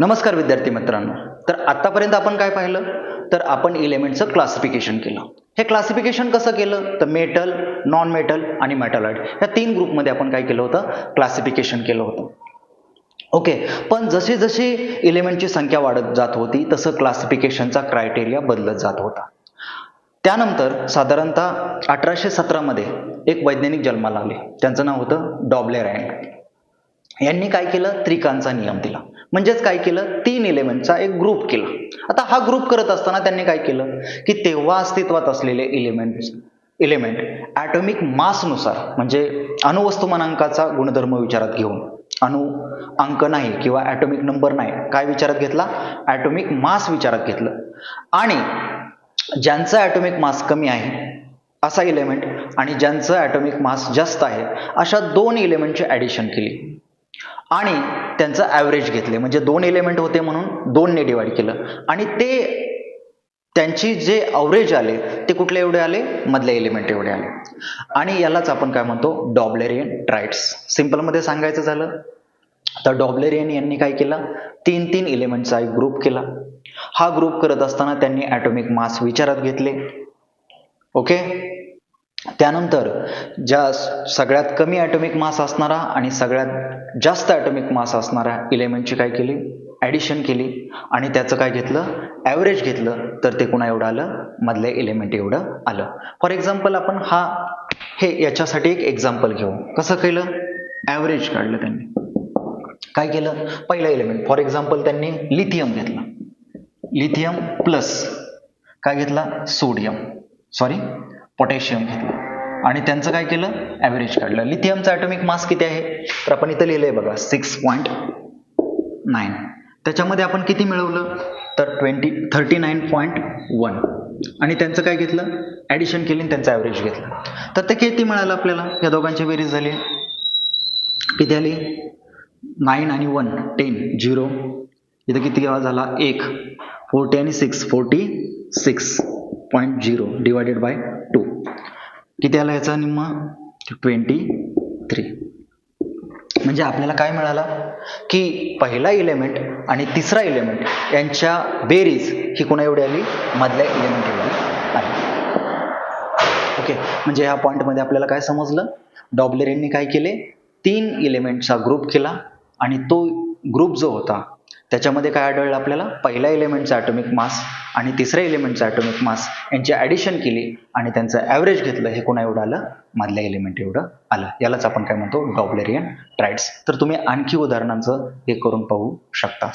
नमस्कार विद्यार्थी मित्रांनो. तर आतापर्यंत आपण काय पाहिलं? तर आपण इलेमेंटचं क्लासिफिकेशन केलं. हे क्लासिफिकेशन कसं केलं? तर मेटल नॉन मेटल आणि मेटलॉइड या तीन ग्रुपमध्ये आपण काय केलं होतं? क्लासिफिकेशन केलं होतं. ओके. पण जशी जशी इलेमेंटची संख्या वाढत जात होती तसं क्लासिफिकेशनचा क्रायटेरिया बदलत जात होता. त्यानंतर साधारणतः अठराशे सतरामध्ये एक वैज्ञानिक जन्माला आले. त्यांचं नाव होतं डॉबले रँड यांनी काय केलं? त्रिकांचा नियम दिला. म्हणजेच काय केलं? तीन इलेमेंटचा एक ग्रुप केला. आता हा ग्रुप करत असताना त्यांनी काय केलं? की तेव्हा अस्तित्वात असलेले इलेमेंट इलेमेंट ॲटॉमिक मासनुसार म्हणजे अणुवस्तुमानांकाचा गुणधर्म विचारात घेऊन. अणु अंक नाही किंवा ॲटॉमिक नंबर नाही. काय विचारात घेतला? ॲटॉमिक मास विचारात घेतलं. आणि ज्यांचा ॲटॉमिक मास कमी आहे असा इलेमेंट आणि ज्यांचं ॲटॉमिक मास जास्त आहे अशा दोन इलेमेंटची ॲडिशन केली. आणि त्यांचं ॲव्हरेज घेतले. म्हणजे दोन एलिमेंट होते म्हणून दोनने डिवाईड केलं. आणि ते त्यांची जे अवरेज आले ते कुठले एवढे आले? मधले एलिमेंट एवढे आले. आणि यालाच आपण काय म्हणतो? डॉबलेरियन ट्राईट्स सिम्पलमध्ये सांगायचं झालं तर डॉबलेरियन यांनी काय केलं? तीन तीन एलिमेंटचा एक ग्रुप केला. हा ग्रुप करत असताना त्यांनी ॲटॉमिक मास विचारात घेतले. ओके त्यानंतर ज्या सगळ्यात कमी ॲटॉमिक मास असणारा आणि सगळ्यात जास्त ॲटॉमिक मास असणारा इलेमेंटची काय केली? ॲडिशन केली. आणि त्याचं काय घेतलं? ॲव्हरेज घेतलं. तर ते कुणा एवढं आलं? मधल्या इलेमेंट एवढं आलं. फॉर एक्झाम्पल आपण हा हे याच्यासाठी एक एक्झाम्पल घेऊ. कसं केलं? ॲव्हरेज काढलं त्यांनी. काय केलं? पहिलं एलिमेंट फॉर एक्झाम्पल त्यांनी लिथियम घेतलं. लिथियम प्लस काय घेतला? सोडियम सॉरी पोटॅशियम घेतलं. आणि त्यांचं काय केलं? ॲव्हरेज काढलं. लिथियमचा ॲटॉमिक मास किती आहे? तर आपण इथं लिहिलंय बघा सिक्स पॉईंट नाईन त्याच्यामध्ये आपण किती मिळवलं? तर twenty thirty nine point one आणि त्यांचं काय घेतलं? ॲडिशन केली आणि त्यांचं ॲव्हरेज घेतलं. तर ते किती मिळालं आपल्याला? या दोघांची बेरीज झाली. किती आली? नाईन आणि वन टेन झिरो इथं किती केव्हा झाला? एक. फोर्टी आणि six forty six point zero divided by two किती आला याचा निम्मा? ट्वेंटी थ्री म्हणजे आपल्याला काय मिळालं? की पहिला इलेमेंट आणि तिसरा इलेमेंट यांच्या बेरीज ही कोणा एवढी आली? मधल्या इलेमेंट एवढी आली. ओके म्हणजे ह्या पॉईंटमध्ये आपल्याला काय समजलं? डॉबलेरेंनी काय केले? तीन इलेमेंटचा ग्रुप केला आणि तो ग्रुप जो होता त्याच्यामध्ये काय आढळलं आपल्याला? पहिल्या एलिमेंटचा ॲटॉमिक मास आणि तिसऱ्या एलिमेंटचा ॲटॉमिक मास यांची ॲडिशन केली आणि त्यांचं ॲव्हरेज घेतलं. हे कोणा एवढं आलं? मधल्या एलिमेंट एवढं आलं. यालाच आपण काय म्हणतो? डॉबलेरियन ट्राईड्स तर तुम्ही आणखी उदाहरणांचं हे करून पाहू शकता.